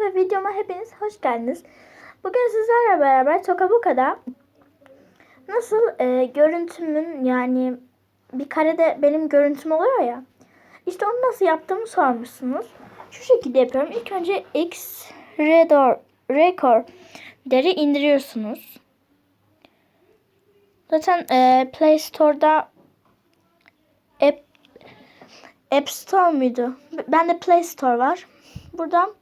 ve videoma hepiniz hoş geldiniz. Bugün sizlerle beraber Tokabuka'da nasıl e, görüntümün yani bir karede benim görüntüm oluyor ya. İşte onu nasıl yaptığımı sormuşsunuz. Şu şekilde yapıyorum. İlk önce X Redor Recorder'i indiriyorsunuz. Zaten e, Play Store'da App, App Store muydu? Bende Play Store var. Buradan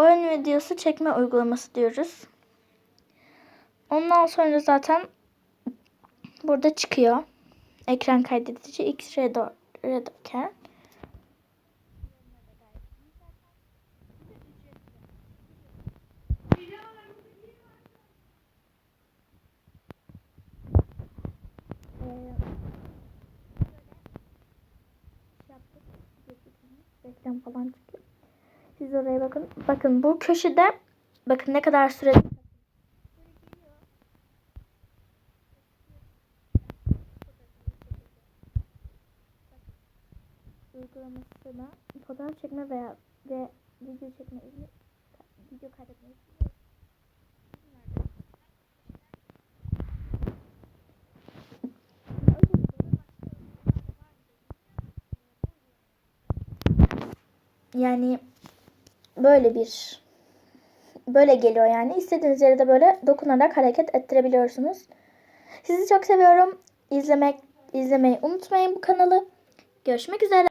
oyun videosu çekme uygulaması diyoruz. Ondan sonra zaten burada çıkıyor. Ekran kaydedici X Redo Redoker. Reklam falan çıkıyor. Siz oraya bakın. Bakın bu köşede bakın ne kadar süre uygulamasına fotoğraf çekme veya ve video çekme izni video kaydetme izni yani böyle bir böyle geliyor yani. İstediğiniz yere de böyle dokunarak hareket ettirebiliyorsunuz. Sizi çok seviyorum. İzlemek izlemeyi unutmayın bu kanalı. Görüşmek üzere.